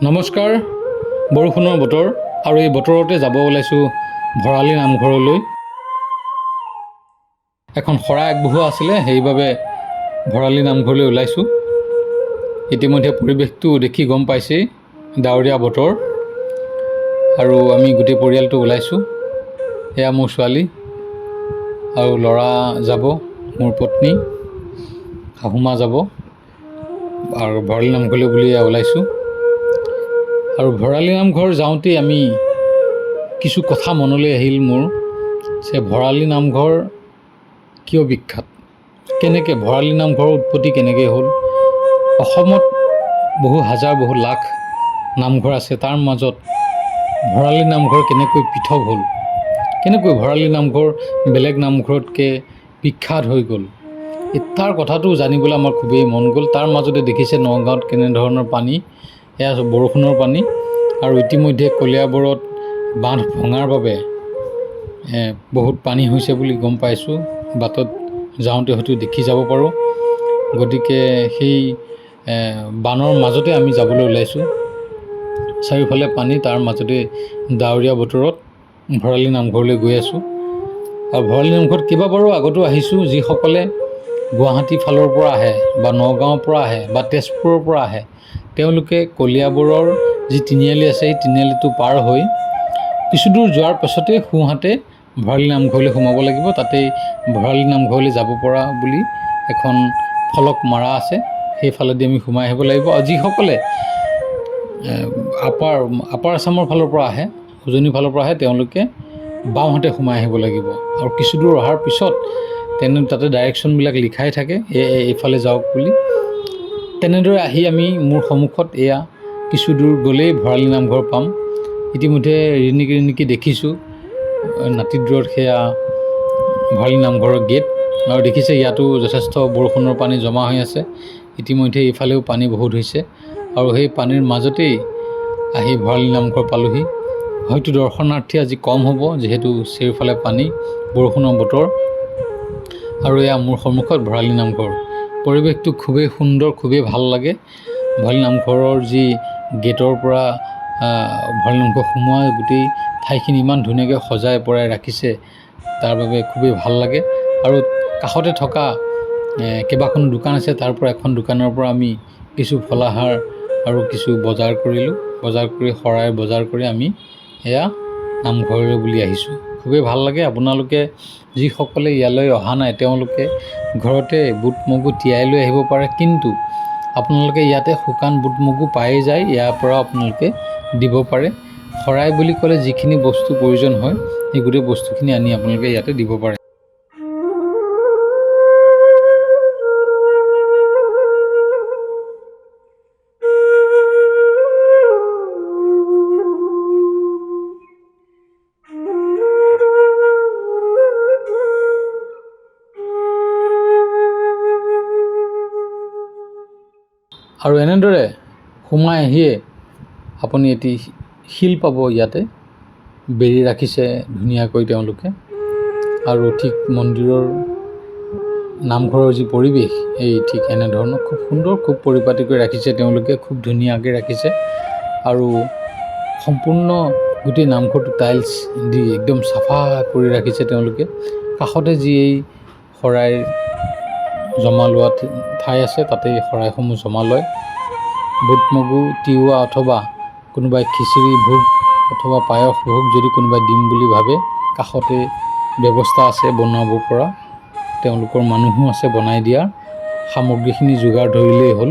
নমস্কাৰ বৰষুণৰ বতৰ আৰু এই বতৰতে যাব ওলাইছোঁ ভৰালী নামঘৰলৈ। এখন শৰাই আগবঢ়োৱা আছিলে সেইবাবে ভৰালী নামঘৰলৈ ওলাইছোঁ। ইতিমধ্যে পৰিৱেশটো দেখি গম পাইছেই ডাৱৰীয়া বতৰ। আৰু আমি গোটেই পৰিয়ালটো ওলাইছোঁ। এয়া মোৰ ছোৱালী আৰু ল'ৰা যাব মোৰ পত্নী শাহুমা যাব। আৰু ভৰালী নামঘৰলৈ বুলি ওলাইছোঁ। আৰু ভৰালী নামঘৰ যাওঁতেই আমি কিছু কথা মনলৈ আহিল মোৰ যে ভৰালী নামঘৰ কিয় বিখ্যাত? কেনেকৈ ভৰালী নামঘৰৰ উৎপত্তি কেনেকৈ হ'ল? অসমত বহু হাজাৰ বহু লাখ নামঘৰ আছে। তাৰ মাজত ভৰালী নামঘৰ কেনেকৈ পৃথক হ'ল? কেনেকৈ ভৰালী নামঘৰ বেলেগ নামঘৰতকৈ বিখ্যাত হৈ গ'ল? তাৰ কথাটো জানিবলৈ আমাৰ খুবেই মন গ'ল। তাৰ মাজতে দেখিছে নগাঁৱত কেনেধৰণৰ পানী এয়া বৰষুণৰ পানী আৰু ইতিমধ্যে কলিয়াবৰত বান্ধ ভঙাৰ বাবে বহুত পানী হৈছে বুলি গম পাইছোঁ। বাটত যাওঁতে হয়তো দেখি যাব পাৰোঁ। গতিকে সেই বানৰ মাজতে আমি যাবলৈ ওলাইছোঁ। চাৰিওফালে পানী তাৰ মাজতে ডাৱৰীয়া বতৰত ভৰালী নামঘৰলৈ গৈ আছোঁ। আৰু ভৰালী নামঘৰত কেইবাবাৰো আগতো আহিছোঁ যিসকলে গুৱাহাটী ফালৰ পৰা আহে বা নগাঁৱৰ পৰা আহে বা তেজপুৰৰ পৰা আহে। তেওঁলোকে কলিয়াবৰৰ যি তিনিআলি আছে সেই তিনিআলিটো পাৰ হৈ কিছু দূৰ যোৱাৰ পাছতেই সোঁহাতে ভৰালী নামঘৰলৈ সোমাব লাগিব। তাতেই ভৰালী নামঘৰলৈ যাব পৰা বুলি এখন ফলক মাৰা আছে। সেইফালেদি আমি সোমাই আহিব লাগিব। আৰু যিসকলে আপাৰ আপাৰ আছামৰ ফালৰ পৰা আহে উজনিৰ ফালৰ পৰা আহে তেওঁলোকে বাওঁহাতে সোমাই আহিব লাগিব। আৰু কিছু দূৰ অহাৰ পিছত তেনে তাতে ডাইৰেকশ্যনবিলাক লিখাই থাকে এই- এইফালে যাওক বুলি। তেনেদৰে আহি আমি মোৰ সন্মুখত এয়া কিছু দূৰ গ'লেই ভৰালী নামঘৰ পাম। ইতিমধ্যে ৰিণিকি ৰিণিকি দেখিছোঁ নাতিদূৰত সেয়া ভৰালী নামঘৰৰ গেট। আৰু দেখিছে ইয়াতো যথেষ্ট বৰষুণৰ পানী জমা হৈ আছে। ইতিমধ্যে ইফালেও পানী বহুত হৈছে। আৰু সেই পানীৰ মাজতেই আহি ভৰালী নামঘৰ পালোহি। হয়তো দৰ্শনাৰ্থী আজি কম হ'ব যিহেতু চাৰিওফালে পানী বৰষুণৰ বতৰ। আৰু এয়া মোৰ সন্মুখত ভৰালী নামঘৰ। পৰিৱেশটো খুবেই সুন্দৰ, খুবেই ভালো লাগে। ভৰালী নামঘৰৰ যি গেটৰ পৰা ভৰালী নামঘৰ সোমোৱা গোটেই ঠাইখিনি ইমান ধুনীয়াকৈ সজাই পৰাই ৰাখিছে, তাৰ বাবে খুবেই ভালো লাগে। আৰু কাষতে থকা কেইবাখনো দোকান আছে, তাৰ পৰা এখন দোকানৰ পৰা আমি কিছু ফলাহাৰ আৰু কিছু বজাৰ কৰিলোঁ। বজাৰ কৰি, শৰাই বজাৰ কৰি আমি এয়া নামঘৰলৈ বুলি আহিছোঁ। খুবেই ভালো লাগে। আপোনালোকে যিসকলে ইয়ালৈ অহা নাই, তেওঁলোকে ঘৰতে বুট মগু তিয়াই লৈ আহিব পাৰে। কিন্তু আপোনালোকে ইয়াতে শুকান বুট মগু পায়েই যায়, ইয়াৰ পৰা আপোনালোকে দিব পাৰে। শৰাই বুলি ক'লে যিখিনি বস্তু প্ৰয়োজন হয়, সেই গোটেই বস্তুখিনি আনি আপোনালোকে ইয়াতে দিব পাৰে। আৰু এনেদৰে সোমাই আহিয়ে আপুনি এটি শিল পাব ইয়াতে বেৰি ৰাখিছে ধুনীয়াকৈ তেওঁলোকে। আৰু ঠিক মন্দিৰৰ নামঘৰৰ যি পৰিৱেশ এই ঠিক এনেধৰণৰ খুব সুন্দৰ খুব পৰিপাটি কৰি ৰাখিছে তেওঁলোকে খুব ধুনীয়াকৈ ৰাখিছে। আৰু সম্পূৰ্ণ গোটেই নামঘৰটো টাইলছ দি একদম চাফা কৰি ৰাখিছে তেওঁলোকে। কাষতে যি এই শৰাই জমা লোৱা ঠাই আছে তাতে এই শৰাইসমূহ জমা লয়। বুট মগু তিওৱা অথবা কোনোবাই খিচিৰি ভোগ অথবা পায়স ভোগ যদি কোনোবাই দিম বুলি ভাবে কাষতে ব্যৱস্থা আছে বনাব পৰা। তেওঁলোকৰ মানুহো আছে বনাই দিয়া সামগ্ৰীখিনি যোগাৰ ধৰিলেই হ'ল।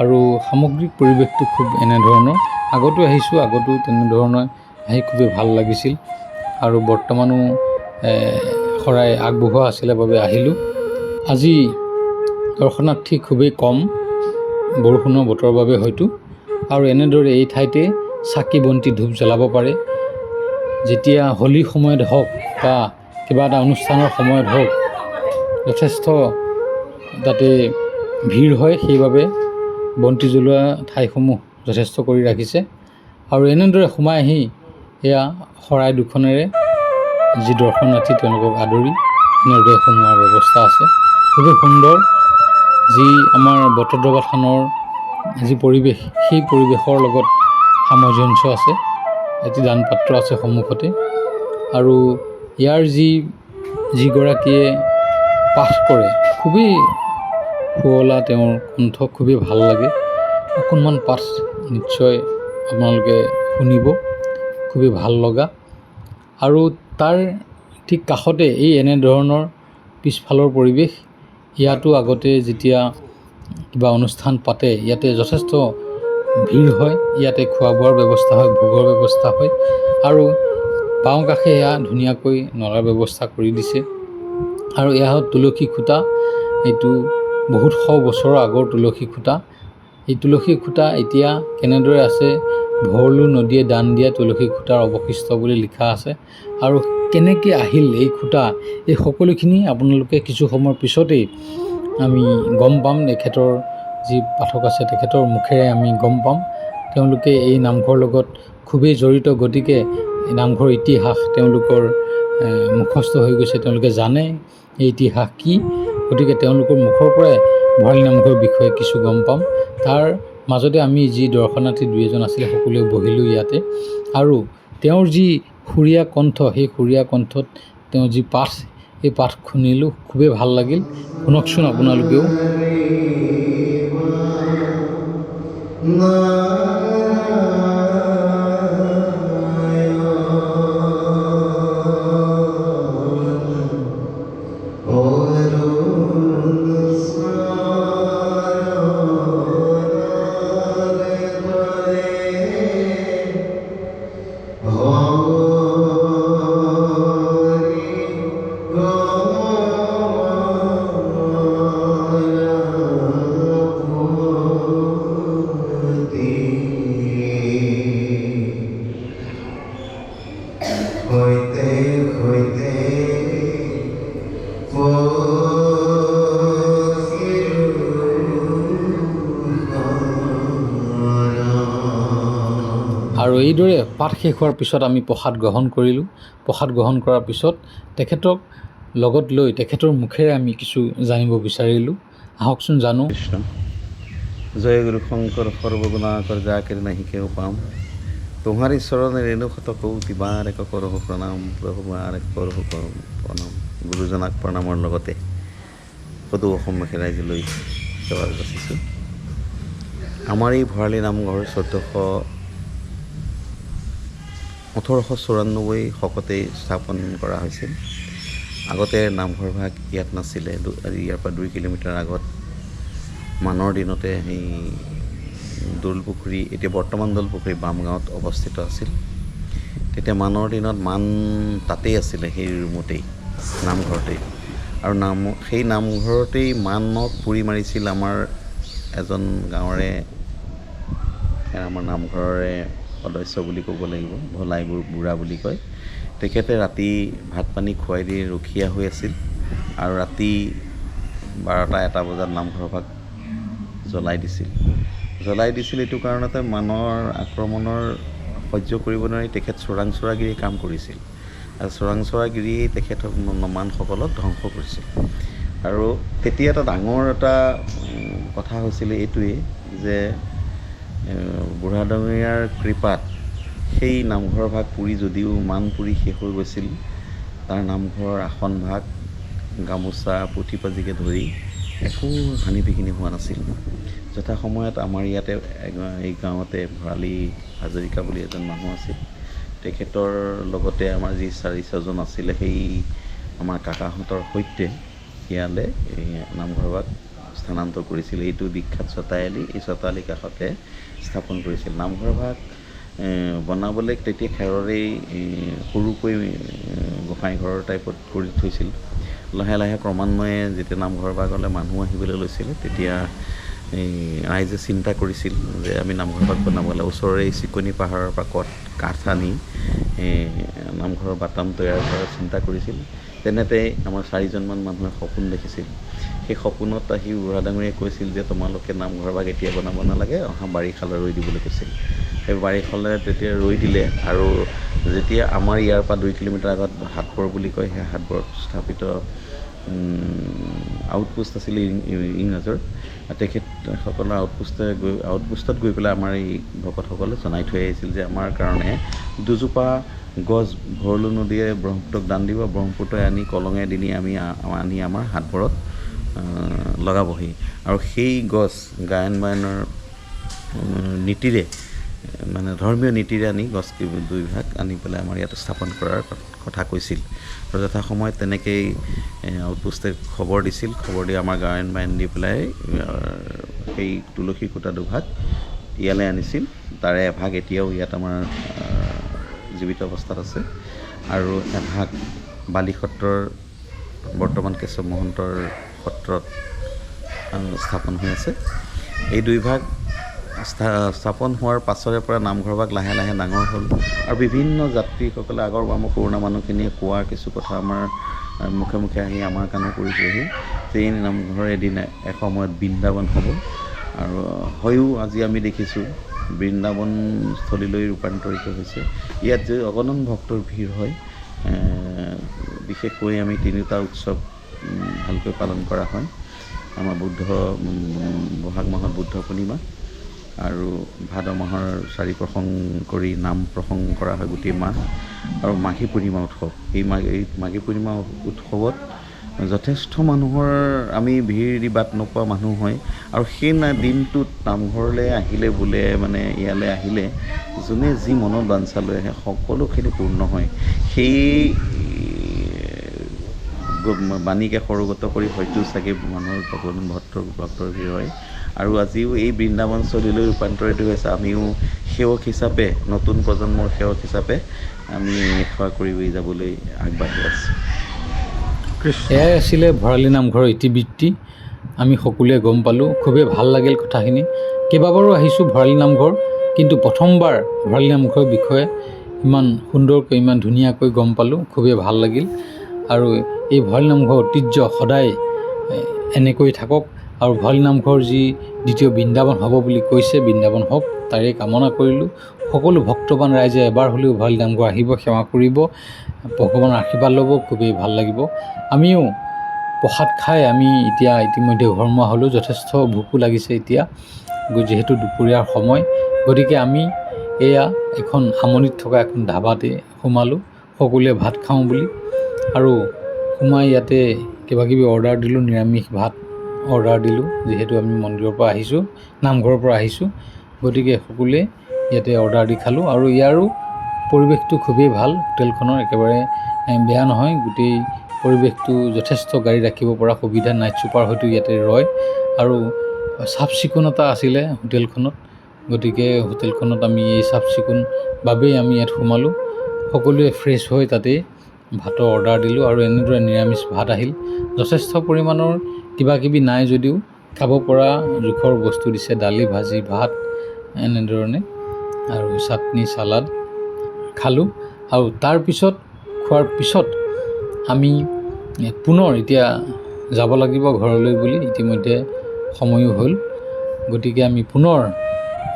আৰু সামগ্ৰিক পৰিৱেশটো খুব এনেধৰণৰ। আগতো আহিছোঁ আগতো তেনেধৰণৰ আহি খুবেই ভাল লাগিছিল। আৰু বৰ্তমানো শৰাই আগবঢ়োৱা আছিলে বাবে আহিলোঁ। আজি দৰ্শনাৰ্থী খুবেই কম। বৰষুণৰ বতৰৰ বাবে হয়তো। আৰু এনেদৰে এই ঠাইতে চাকি বন্তি ধূপ জ্বলাব পাৰে। যেতিয়া হোলীৰ সময়ত হওক বা কিবা এটা অনুষ্ঠানৰ সময়ত হওক যথেষ্ট তাতে ভিৰ হয়। সেইবাবে বন্তি জ্বলোৱা ঠাইসমূহ যথেষ্ট কৰি ৰাখিছে। আৰু এনেদৰে সোমাই আহি এয়া শৰাই দুখনেৰে যি দৰ্শনাৰ্থী তেওঁলোকক আদৰি এনেদৰে সোমোৱাৰ ব্যৱস্থা আছে। খুবেই সুন্দৰ যি আমাৰ বটদ্ৰৱা থানৰ যি পৰিৱেশ, সেই পৰিৱেশৰ লগত সামঞ্জস্য আছে, এটি দান পাত্ৰ আছে সন্মুখতে। আৰু ইয়াৰ যি, যিগৰাকীয়ে পাঠ কৰে, খুবেই শুৱলা তেওঁৰ কণ্ঠ খুবেই ভালো লাগে। অকণমান পাঠ নিশ্চয় আপোনালোকে শুনিব, খুবেই ভালো লগা। আৰু তাৰ ঠিক কাষতে এই এনেধৰণৰ পিছফালৰ পৰিৱেশ ইয়াতো আগতে যেতিয়া কিবা অনুষ্ঠান পাতে ইয়াতে যথেষ্ট ভিৰ হয়। ইয়াতে খোৱা বোৱাৰ ব্যৱস্থা হয় ভোগৰ ব্যৱস্থা হয় আৰু বাওঁ কাষে এয়া ধুনীয়াকৈ নলাৰ ব্যৱস্থা কৰি দিছে। আৰু এয়া হ'ল তুলসী খুঁটা। এইটো বহুত শ বছৰৰ আগৰ তুলসী খুঁটা। এই তুলসী খুঁটা এতিয়া কেনেদৰে আছে ভৰলু নদীয়ে দান দিয়া তুলসী খুঁটাৰ অৱশিষ্ট বুলি লিখা আছে। আৰু কেনেকৈ আহিল এই খুঁটা? এই সকলোখিনি আপোনালোকে কিছু সময়ৰ পিছতেই আমি গম পাম। তেখেতৰ যি পাঠক আছে তেখেতৰ মুখেৰে আমি গম পাম। তেওঁলোকে এই নামঘৰৰ লগত খুবেই জড়িত। গতিকে নামঘৰৰ ইতিহাস তেওঁলোকৰ মুখস্থ হৈ গৈছে। তেওঁলোকে জানে এই ইতিহাস কি। গতিকে তেওঁলোকৰ মুখৰ পৰাই ভঁৰালী নামঘৰৰ বিষয়ে কিছু গম পাম। তাৰ মাজতে আমি যি দৰ্শনাৰ্থী দুই এজন আছিলে, সকলোৱে বহিলোঁ ইয়াতে। আৰু তেওঁৰ যি সুৰীয়া কণ্ঠ, সেই সুৰীয়া কণ্ঠত তেওঁ যি পাঠ এই পাঠ শুনিলোঁ, খুবেই ভালো লাগিল। শুনকচোন আপোনালোকেও। আৰু এইদৰে পাঠ শেষ হোৱাৰ পিছত আমি প্ৰসাদ গ্ৰহণ কৰিলোঁ। প্ৰসাদ গ্ৰহণ কৰাৰ পিছত তেখেতক লগত লৈ তেখেতৰ মুখেৰে আমি কিছু জানিব বিচাৰিলোঁ। আহকচোন জানো। কৃষ্ণ জয় গুৰু শঙ্কৰ সৰ্বগুণাকৰ যাকেৰ নাহি কেউ পাম। তোমাৰি চৰণে ৰেণু শত কৌতি বাৰ এক কৰহো প্ৰণাম প্ৰভু বাৰ এক প্ৰণাম। গুৰুজনাক প্ৰণামৰ লগতে সদৌ অসমবাসী ৰাইজলৈ সেৱা যাচিছোঁ আমাৰ এই ভঁৰালী নামঘৰ চৈধ্যশ ওঠৰশ চৌৰান্নব্বৈ শকতেই স্থাপন কৰা হৈছিল। আগতে নামঘৰ ভাগ ইয়াত নাছিলে। ইয়াৰ পৰা দুই কিলোমিটাৰ আগত মানৰ দিনতে সেই দৌলপুখুৰী, এতিয়া বৰ্তমান দৌলপুখুৰী বামগাঁৱত অৱস্থিত আছিল। তেতিয়া মানৰ দিনত মান তাতেই আছিলে সেই ৰুমতেই, নামঘৰতেই। আৰু নাম সেই নামঘৰতেই মানক পুৰি মাৰিছিল আমাৰ এজন গাঁৱৰে, আমাৰ নামঘৰৰে সদস্য বুলি ক'ব লাগিব ভলাই বুঢ়া বুলি কয়। তেখেতে ৰাতি ভাত পানী খুৱাই দি ৰখীয়া হৈ আছিল আৰু ৰাতি বাৰটা এটা বজাত নামঘৰ ভাগ জ্বলাই দিছিল। জ্বলাই দিছিল এইটো কাৰণতে মানৰ আক্ৰমণৰ সহ্য কৰিব নোৱাৰি তেখেত চোৰাংচোৰাগিৰি কাম কৰিছিল। আৰু চোৰাংচোৰাগিৰি তেখেতক মানসকলক ধ্বংস কৰিছিল। আৰু তেতিয়া এটা ডাঙৰ এটা কথা হৈছিলে এইটোৱেই যে এ, বুঢ়া ডাঙৰীয়াৰ কৃপাত সেই নামঘৰ ভাগ পুৰি যদিও মান পুৰি শেষ হৈ গৈছিল তাৰ নামঘৰৰ আসন ভাগ গামোচা পুথি পাঁজিকে ধৰি একো হানি বিঘিনি হোৱা নাছিল। যথা সময়ত আমাৰ ইয়াতে এই গাঁৱতে ভৰালী হাজৰিকা বুলি এজন মানুহ আছিল। তেখেতৰ লগতে আমাৰ যি চাৰি ছজন আছিলে সেই আমাৰ কাকাহঁতৰ সৈতে ইয়ালৈ এই নামঘৰ ভাগ স্থানান্তৰ কৰিছিল এইটো বিখ্যাত ছটায়ালি এই ছটায়ালি কাষতে স্থাপন কৰিছিল নামঘৰ ভাগ বনাবলৈ তেতিয়া খেৰৰেই সৰুকৈ গোঁসাই ঘৰৰ টাইপত কৰি থৈছিল। লাহে লাহে ক্ৰমান্বয়ে যেতিয়া নামঘৰ ভাগলৈ মানুহ আহিবলৈ লৈছিলে, তেতিয়া এই ৰাইজে চিন্তা কৰিছিল যে আমি নামঘৰ ভাগ বনাব লাগে ওচৰৰে এই চিকনি পাহাৰৰ পাকত কাঠ আনি নামঘৰৰ বাটাম তৈয়াৰ কৰাৰ চিন্তা কৰিছিল। তেনেতে আমাৰ চাৰিজনমান মানুহে সপোন দেখিছিল। সেই সপোনত আহি বুঢ়া ডাঙৰীয়ে কৈছিল যে তোমালোকে নামঘৰ ভাগ এতিয়া বনাব নালাগে অহা বাৰিষালৈ ৰৈ দিবলৈ কৈছিল। সেই বাৰিষালৈ তেতিয়া ৰৈ দিলে আৰু যেতিয়া আমাৰ ইয়াৰ পৰা দুই কিলোমিটাৰ আগত হাটবৰ বুলি কয় সেই হাটবৰত স্থাপিত আউটপোষ্ট আছিলে ইংৰাজৰ তেখেতসকলৰ আউটপোষ্টে গৈ আউটপোষ্টত গৈ পেলাই আমাৰ এই ভকতসকলে জনাই থৈ আহিছিল যে আমাৰ কাৰণে দুজোপা গছ ভৰলু নদীয়ে ব্ৰহ্মপুত্ৰক দান দিব ব্ৰহ্মপুত্ৰই আনি কলঙে দিনি আমি আনি আমাৰ হাতবোৰত লগাবহি। আৰু সেই গছ গায়ন বায়নৰ নীতিৰে মানে ধৰ্মীয় নীতিৰে আনি গছ কি- দুই ভাগ আনি পেলাই আমাৰ ইয়াত স্থাপন কৰাৰ কথা কৈছিল। আৰু যথা সময়ত তেনেকেই আউটপোষ্টে খবৰ দিছিল। খবৰ দি আমাৰ গায়ন বায়ন দি পেলাই সেই তুলসী খুঁটা দুভাগ ইয়ালৈ আনিছিল। তাৰে এভাগ এতিয়াও ইয়াত আমাৰ জীৱিত অৱস্থাত আছে। আৰু এভাগ বালি সত্ৰৰ বৰ্তমান কেশৱ মহন্তৰ সত্ৰত স্থাপন হৈ আছে। এই দুই ভাগ স্থা- স্থাপন হোৱাৰ পাছৰে পৰা নামঘৰভাগ লাহে লাহে ডাঙৰ হ'ল আৰু বিভিন্ন যাত্ৰীসকলে আগৰ আমাৰ পুৰণা মানুহখিনিয়ে কোৱা কিছু কথা আমাৰ মুখে মুখে আহি আমাৰ কাণো কৰিছেহি এই নামঘৰ এদিন এসময়ত বৃন্দাবন হ'ব আৰু হয়ো আজি আমি দেখিছোঁ বৃন্দাবন স্থলীলৈ ৰূপান্তৰিত হৈছে। ইয়াত যে অগণন ভক্তৰ ভিৰ হয় বিশেষকৈ আমি তিনিটা উৎসৱ ভালকৈ পালন কৰা হয়। আমাৰ বুদ্ধ বহাগ মাহত বুদ্ধ পূৰ্ণিমা আৰু ভাদ মাহৰ চাৰি প্ৰসংগ কৰি নাম প্ৰসংগ কৰা হয় গোটেই মাহ আৰু মাঘী পূৰ্ণিমা উৎসৱ। এই মাঘ এই মাঘী পূৰ্ণিমা উৎসৱত যথেষ্ট মানুহৰ আমি ভিৰ বাট নোপোৱা মানুহ হয় আৰু সেই দিনটোত নামঘৰলৈ আহিলে বোলে মানে ইয়ালৈ আহিলে যোনে যি মনত বাঞ্ছা লৈ আহে সকলোখিনি পূৰ্ণ হয়। সেই বাণীকে সৰুগত কৰি হয়তো চাগে মানুহৰ ভগৱান ভক্তৰ ভক্তৰ ভিৰ হয়। আৰু আজিও এই বৃন্দাবনস্থলীলৈ ৰূপান্তৰিত হৈছে আমিও সেৱক হিচাপে নতুন প্ৰজন্মৰ সেৱক হিচাপে আমি সেৱা কৰি যাবলৈ আগবাঢ়ি আছোঁ। এয়াই আছিলে ভৰালী নামঘৰৰ ইতিবৃত্তি। আমি সকলোৱে গম পালোঁ খুবেই ভাল লাগিল কথাখিনি। কেইবাবাৰো আহিছোঁ ভৰালী নামঘৰ কিন্তু প্ৰথমবাৰ ভৰালী নামঘৰৰ বিষয়ে ইমান সুন্দৰকৈ ইমান ধুনীয়াকৈ গম পালোঁ খুবেই ভাল লাগিল। আৰু এই ভৰালী নামঘৰ ঐতিহ্য সদায় এনেকৈ থাকক। আৰু ভৰালী নামঘৰ যি দ্বিতীয় বৃন্দাবন হ'ব বুলি কৈছে, বৃন্দাবন হওক, তাৰে কামনা কৰিলোঁ। সকলো ভক্তবান ৰাইজে এবাৰ হ'লেও ভৰালী নামঘৰ আহিব, সেৱা কৰিব, ভগৱানৰ আশীৰ্বাদ ল'ব, খুবেই ভালো লাগিব। আমিও প্ৰসাদ খাই আমি এতিয়া ইতিমধ্যে ঘৰমুৱা হ'লেও যথেষ্ট ভোকো লাগিছে এতিয়া যিহেতু দুপৰীয়াৰ সময়। গতিকে আমি এয়া এখন আমনিত থকা এখন ধাবাতে সোমালোঁ, সকলোৱে ভাত খাওঁ বুলি। আৰু সোমাই ইয়াতে কিবাকিবি অৰ্ডাৰ দিলোঁ, নিৰামিষ ভাত অৰ্ডাৰ দিলোঁ, যিহেতু আমি মন্দিৰৰ পৰা আহিছোঁ, নামঘৰৰ পৰা আহিছোঁ। গতিকে সকলোৱে ইয়াতে অৰ্ডাৰ দি খালোঁ আৰু ইয়াৰো পৰিৱেশটো খুবেই ভালো। হোটেলখনৰ একেবাৰে বেয়া নহয়, গোটেই পৰিৱেশটো যথেষ্ট গাড়ী ৰাখিব পৰা সুবিধা নাইট ছুপাৰ হয়তো ইয়াতে ৰয়। আৰু চাফ চিকুণতা আছিলে হোটেলখনত, গতিকে হোটেলখনত আমি এই চাফ চিকুণ বাবেই আমি ইয়াত সোমালোঁ। সকলোৱে ফ্ৰেছ হৈ তাতেই ভাতৰ অৰ্ডাৰ দিলোঁ আৰু এনেদৰে নিৰামিষ ভাত আহিল। যথেষ্ট পৰিমাণৰ কিবা কিবি নাই যদিও। খাব পৰা জোখৰ বস্তু দিছে দালি ভাজি ভাত এনেধৰণে। আৰু চাটনি চালাড খালোঁ। আৰু তাৰপিছত খোৱাৰ পিছত আমি পুনৰ এতিয়া যাব লাগিব ঘৰলৈ বুলি ইতিমধ্যে সময়ো হ'ল। গতিকে আমি পুনৰ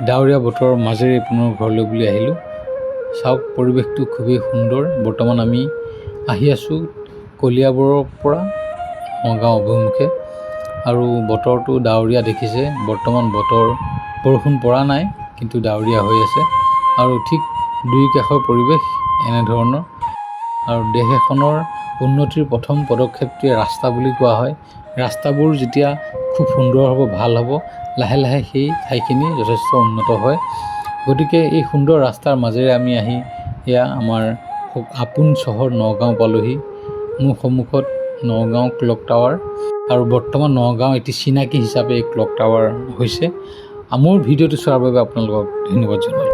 ডাৱৰীয়া বতৰৰ মাজেৰে পুনৰ ঘৰলৈ বুলি আহিলোঁ। চাওক পৰিৱেশটো খুবেই সুন্দৰ। বৰ্তমান আমি আহি আছোঁ কলিয়াবৰৰ পৰা নগাঁও অভিমুখে। আৰু বতৰটো ডাৱৰীয়া দেখিছে। বৰ্তমান বতৰ বৰষুণ পৰা নাই কিন্তু ডাৱৰীয়া হৈ আছে। আৰু ঠিক দুই কাষৰ পৰিৱেশ এনেধৰণৰ। আৰু দেশ এখনৰ উন্নতিৰ প্ৰথম পদক্ষেপটোৱে ৰাস্তা বুলি কোৱা হয়। ৰাস্তাবোৰ যেতিয়া খুব সুন্দৰ হ'ব ভাল হ'ব লাহে লাহে সেই ঠাইখিনি যথেষ্ট উন্নত হয়। গতিকে এই সুন্দৰ ৰাস্তাৰ মাজেৰে আমি আহি এয়া আমাৰ আপোন চহৰ নগাঁও পালোহি। মোৰ সন্মুখত নগাঁও ক্লক টাৱাৰ আৰু বৰ্তমান নগাঁও এটি চিনাকি হিচাপে এই ক্লক টাৱাৰ হৈছে। মোৰ ভিডিঅ'টো চোৱাৰ বাবে আপোনালোকক ধন্যবাদ জনালোঁ।